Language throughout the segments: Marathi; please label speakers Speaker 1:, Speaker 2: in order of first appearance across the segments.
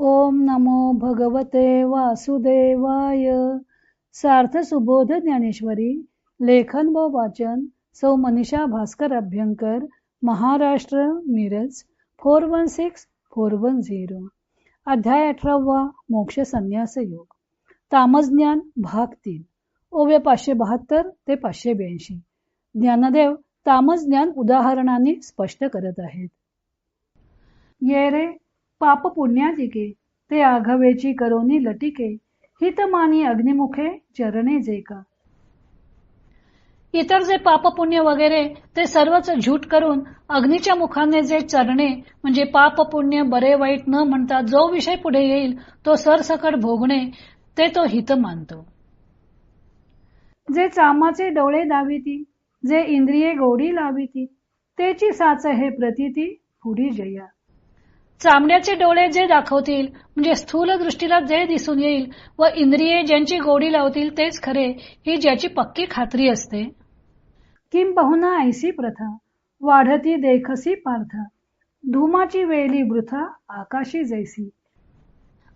Speaker 1: ओम नमो भगवते वासुदेवाय. सार्थ सुबोध ज्ञानेश्वरी लेखन व वाचन सौ Manisha Bhaskar Abhyankar Maharashtra Miraj four one six four one zero. अध्याय अठरावा मोक्ष संन्यास योग. तामसज्ञान भाग तीन. ओव्य पाचशे बहात्तर ते पाचशे ब्याऐंशी. ज्ञानदेव तामसज्ञान उदाहरणाने स्पष्ट करत आहेत. ये रे पाप पुण्यादिके ते आघवेची करोनी लटिके हितमानी अग्निमुखे चरणे जे का
Speaker 2: इतर जे पाप पुण्य वगैरे ते सर्वच झूट करून अग्नीच्या मुखाने जे चरणे म्हणजे पाप पुण्य बरे वाईट न म्हणता जो विषय पुढे येईल तो सरसकट भोगणे ते तो हित मानतो.
Speaker 1: जे चामाचे डोळे दाविती जे इंद्रिये गोडी लाविती तेची साच हे प्रतीती पुढी जया.
Speaker 2: चामड्याचे डोळे जे दाखवतील म्हणजे स्थूल दृष्टीला जे दिसून येईल व इंद्रिये ज्यांची गोडी लावतील तेच खरे ही ज्याची पक्की खात्री असते.
Speaker 1: किंबहुना ऐसी प्रथा वाढती देखसी पार्थ धुमाची वेली वृथा आकाशी जैसी.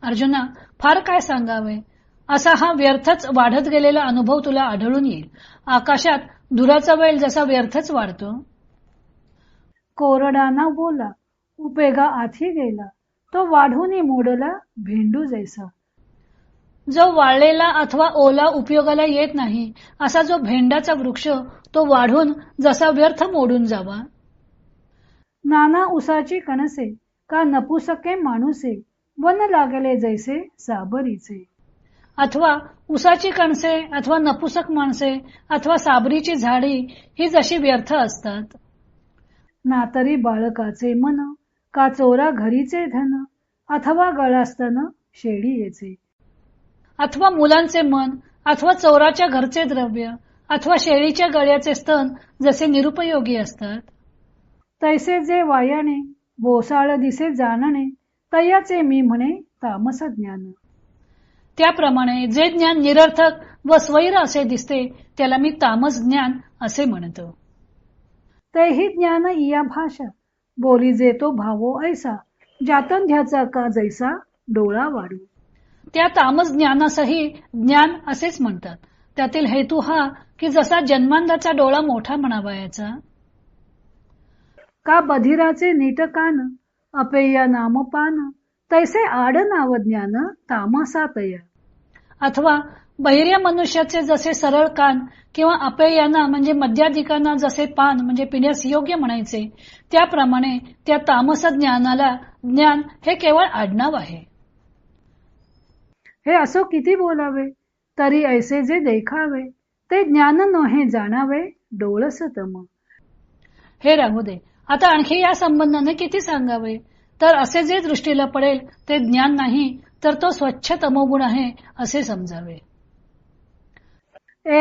Speaker 2: अर्जुना फार काय सांगावे? असा हा व्यर्थच वाढत गेलेला अनुभव तुला आढळून येईल. आकाशात धुराचा वेळ जसा व्यर्थच वाढतो.
Speaker 1: कोरडाना बोला उपेगा आधी गेला. तो वाढून मोडला भेंडू जैसा.
Speaker 2: जो वाळलेला अथवा ओला उपयोगाला येत नाही असा जो भेंडाचा वृक्ष तो वाढून जसा व्यर्थ मोडून जावा.
Speaker 1: नाना उसाची कणसे का नपुसके माणूसे वन लागले जैसे साबरीचे.
Speaker 2: अथवा उसाची कणसे अथवा नपुसक माणसे अथवा साबरीची झाडी ही जशी व्यर्थ असतात.
Speaker 1: नातरी बाळकाचे मन का चोरा घरीचे धन अथवा गळास्तन शेडी येचे?
Speaker 2: अथवा मुलांचे मन अथवा चोराच्या घरचे द्रव्य अथवा शेळीच्या गळ्याचे स्तन जसे निरुपयोगी असतात?
Speaker 1: तैसे जे वायाने बोसाळ दिसे जाणणे तयाचे मी म्हणे तामस ज्ञान.
Speaker 2: त्याप्रमाणे जे ज्ञान निरर्थक व स्वैर असे दिसते त्याला मी तामस ज्ञान असे म्हणतो.
Speaker 1: तैही ज्ञान इया भाषा. बोली जे तो भावो ऐसा जातंध्याचा का जैसा डोळा वाढू.
Speaker 2: त्या तामस ज्ञानासही ज्ञान असेच म्हणतात. त्यातील हेतू हा की जसा जन्मांधाचा डोळा मोठा म्हणावायचा.
Speaker 1: का बधिराचे नीट कान अपेय नामपान तैसे आड नाव ज्ञान तामसा तया
Speaker 2: अथवा बहिर्या मनुष्याचे जसे सरळ कान किंवा अपेयांना म्हणजे मध्याधिकांना जसे पान म्हणजे पिण्यास योग्य म्हणायचे त्याप्रमाणे त्या तामस ज्ञानाला ज्ञान हे केवळ आडनाव आहे.
Speaker 1: हे असो किती बोलावे तरी ऐसे जे देखावे ते ज्ञान नहे जाणावे डोळस तम
Speaker 2: हे राहू दे. आता आणखी या संबंधाने किती सांगावे? तर असे जे दृष्टीला पडेल ते ज्ञान नाही तर तो स्वच्छ तमोगुण आहे असे समजावे.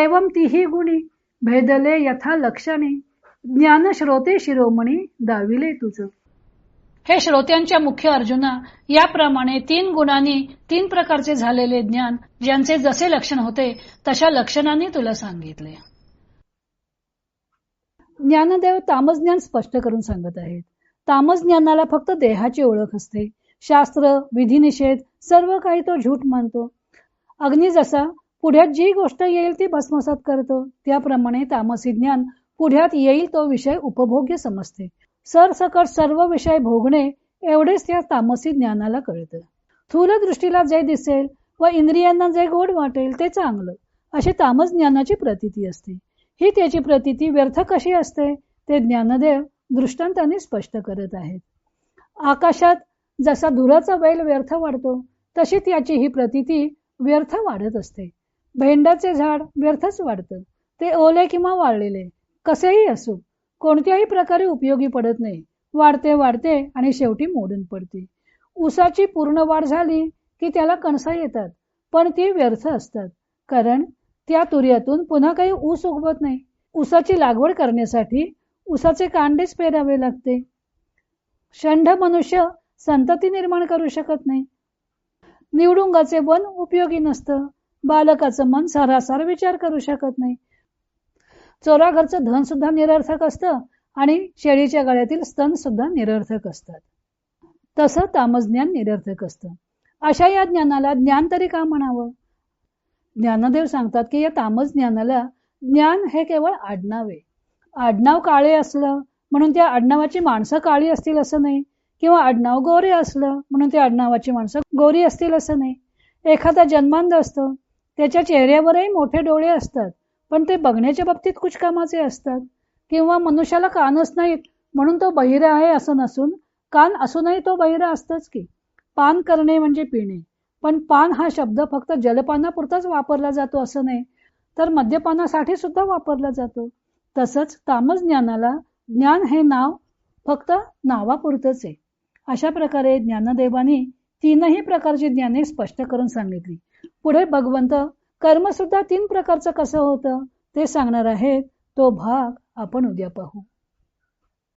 Speaker 1: एवम तिही गुणी भेदले यथा लक्षणे ज्ञान श्रोते शिरोमणी दाविले तुझ.
Speaker 2: हे श्रोत्यांच्या मुख्य अर्जुना याप्रमाणे तीन गुणांनी तीन प्रकारचे झालेले ज्ञान ज्यांचे जसे लक्षण होते तशा लक्षणांनी तुला सांगितले.
Speaker 1: ज्ञानदेव तामज्ञान स्पष्ट करून सांगत आहेत. तामसज्ञानाला फक्त देहाची ओळख असते. शास्त्र विधिनिषेध सर्व काही तो झूट मानतो. अग्नी जसा पुढ्यात जी गोष्ट येईल ती भस्मसात करतो त्याप्रमाणे तामसी ज्ञान पुढ्यात येईल तो विषय उपभोग्य समजते. सरसकट सर्व विषय भोगणे एवढेच त्या तामसी ज्ञानाला कळतं. स्थूल दृष्टीला जे दिसेल व इंद्रियांना जे गोड वाटेल ते चांगलं अशी तामस ज्ञानाची प्रतीती असते. ही त्याची प्रतीती व्यर्थ कशी असते? ते ज्ञानदेव दृष्टांताने स्पष्ट करत आहेत. आकाशात जसा धुराचा बैल व्यर्थ वाढतो तशी त्याची ही प्रतीती व्यर्थ वाढत असते. भेंडाचे झाड व्यर्थच वाढतं. ते ओले किंवा वाळलेले कसेही असो कोणत्याही प्रकारे उपयोगी पडत नाही. वाढते वाढते आणि शेवटी मोडून पडते. ऊसाची पूर्ण वाढ झाली की त्याला कणसा येतात पण ती व्यर्थ असतात. कारण त्या तुर्यातून पुन्हा काही ऊस उगवत नाही. ऊसाची लागवड करण्यासाठी उसाचे कांडेच पेरावे लागते. षंढ मनुष्य संतती निर्माण करू शकत नाही. निवडुंगाचे वन उपयोगी नसतं. बालकाचं मन सरासर विचार करू शकत नाही. चोराघरचं धन सुद्धा निरर्थक असतं आणि शेळीच्या गळ्यातील स्तन सुद्धा निरर्थक असतात. तसं तामज्ञान निरर्थक असतं. अशा या ज्ञानाला ज्ञान तरी का म्हणावं? ज्ञानदेव सांगतात की या तामस ज्ञानाला ज्ञान हे केवळ आडनावे. आडनाव काळे असलं म्हणून त्या आडनावाची माणसं काळी असतील असं नाही. किंवा आडनाव गोरे असलं म्हणून त्या आडनावाची माणसं गोरी असतील असं नाही. एखादा जन्मांध असतो त्याच्या चेहऱ्यावरही मोठे डोळे असतात पण ते बघण्याच्या बाबतीत कुछ कामाचे असतात. किंवा मनुष्याला कानच नाहीत म्हणून तो बहिरा आहे असं नसून कान असूनही तो बहिरा असतोच की. पान करणे म्हणजे पिणे. पण पान हा शब्द फक्त जलपानापुरताच वापरला जातो असं नाही तर मद्यपानासाठी सुद्धा वापरला जातो. तसंच तामस ज्ञानाला ज्ञान हे नाव फक्त नावापुरतच आहे. अशा प्रकारे ज्ञानदेवानी तीनही प्रकारची ज्ञाने स्पष्ट करून सांगितली. पुढे भगवंत कर्म सुद्धा तीन प्रकारचं कसं होतं ते सांगणार आहेत तो भाग आपण उद्या पाहू.